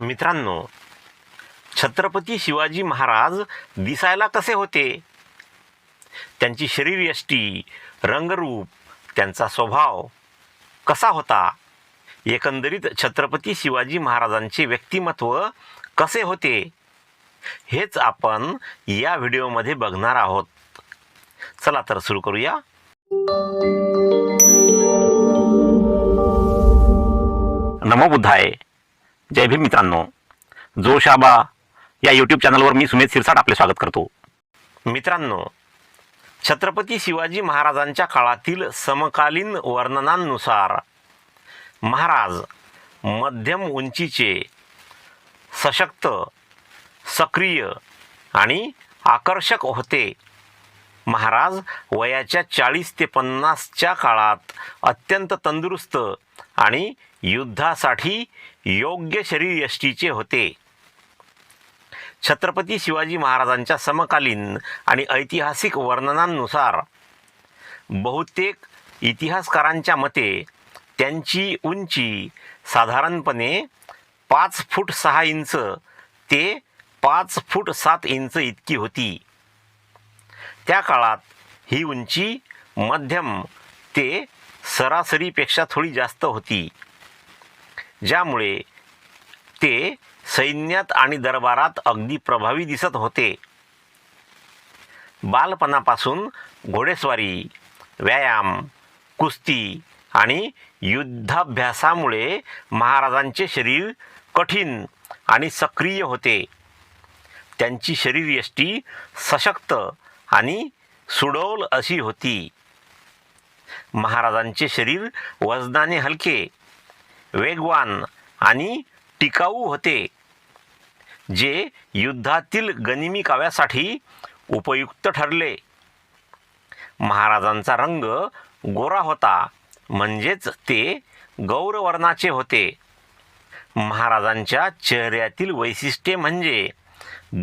मित्रांनो छत्रपती शिवाजी महाराज दिसायला कसे होते? त्यांची शरीरयष्टी रंगरूप त्यांचा स्वभाव कसा होता? एकंदरीत छत्रपती शिवाजी महाराजांचे व्यक्तिमत्व कसे होते? हेच आपण या व्हिडिओमध्ये बघणार आहोत. चला तर सुरू करूया. नमो बुद्धाय. जय भीम मित्रांनो. जोशाबा या यूट्यूब चॅनलवर मी सुमेध सिरसाट आपले स्वागत करतो. मित्रांनो छत्रपती शिवाजी महाराजांच्या काळातील समकालीन वर्णनांनुसार महाराज मध्यम उंचीचे सशक्त सक्रिय आणि आकर्षक होते. महाराज वयाच्या चाळीस ते पन्नासच्या काळात अत्यंत तंदुरुस्त आणि युद्धासाठी योग्य शरीरयष्टीचे होते. छत्रपती शिवाजी महाराजांच्या समकालीन आणि ऐतिहासिक वर्णनांनुसार बहुतेक इतिहासकारांच्या मते त्यांची उंची साधारणपणे पाच फूट सहा इंच ते पाच फूट सात इंच इतकी होती. त्या काळात ही उंची मध्यम ते सरासरीपेक्षा थोडी जास्त होती. ज्यामुळे ते सैन्यात आणि दरबारात अगदी प्रभावी दिसत होते. बालपणापासून घोडेस्वारी व्यायाम कुस्ती आणि युद्धाभ्यासामुळे महाराजांचे शरीर कठीण आणि सक्रिय होते. त्यांची शरीरयष्टी सशक्त आणि सुडौल अशी होती. महाराजांचे शरीर वजनाने हलके वेगवान आणि टिकाऊ होते जे युद्धातील गनिमी काव्यासाठी उपयुक्त ठरले. महाराजांचा रंग गोरा होता म्हणजेच ते गौरवर्णाचे होते. महाराजांच्या चेहऱ्यातील वैशिष्ट्ये म्हणजे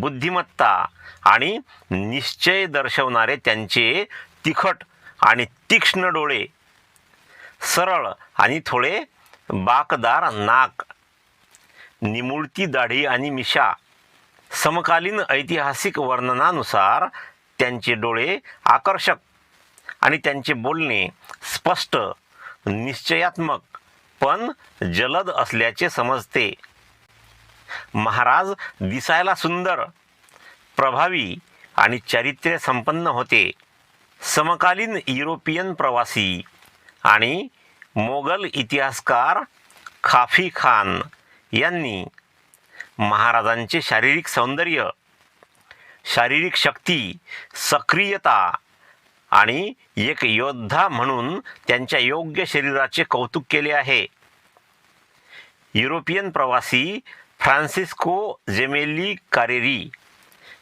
बुद्धिमत्ता आणि निश्चय दर्शवणारे त्यांचे तिखट आणि तीक्ष्ण डोळे सरळ आणि थोडे बाकदार नाक निमुळती दाढी आणि मिशा समकालीन ऐतिहासिक वर्णनानुसार त्यांचे डोळे आकर्षक आणि त्यांचे बोलणे स्पष्ट निश्चयात्मक पण जलद असल्याचे समजते. महाराज दिसायला सुंदर प्रभावी आणि चारित्र्य संपन्न होते. समकालीन युरोपियन प्रवासी आणि मोगल इतिहासकार खाफी खान यांनी महाराजांचे शारीरिक सौंदर्य शारीरिक शक्ती सक्रियता आणि एक योद्धा म्हणून त्यांच्या योग्य शरीराचे कौतुक केले आहे. युरोपियन प्रवासी फ्रान्सिस्को जेमेली कारेरी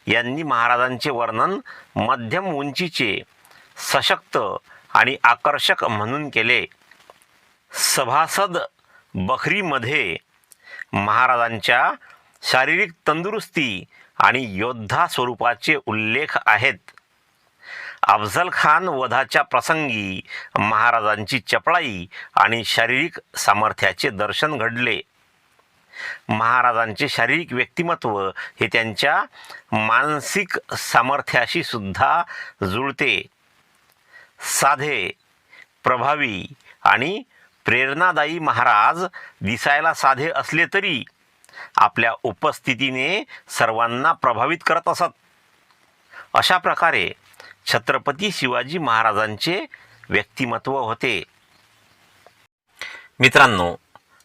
यांनी महाराजांचे वर्णन मध्यम उंचीचे सशक्त आणि आकर्षक म्हणून केले. सभासद बखरीमध्ये महाराजांच्या शारीरिक तंदुरुस्ती आणि योद्धा स्वरूपाचे उल्लेख आहेत. अफजल खान वधाच्या प्रसंगी महाराजांची चपळाई आणि शारीरिक सामर्थ्याचे दर्शन घडले. महाराजांचे शारीरिक व्यक्तिमत्व हे त्यांच्या मानसिक सामर्थ्याशी सुद्धा जुळते. साधे प्रभावी आणि प्रेरणादायी महाराज दिसायला साधे असले तरी आपल्या उपस्थितीने सर्वांना प्रभावित करत असत. अशा प्रकारे छत्रपती शिवाजी महाराजांचे व्यक्तिमत्व होते. मित्रांनो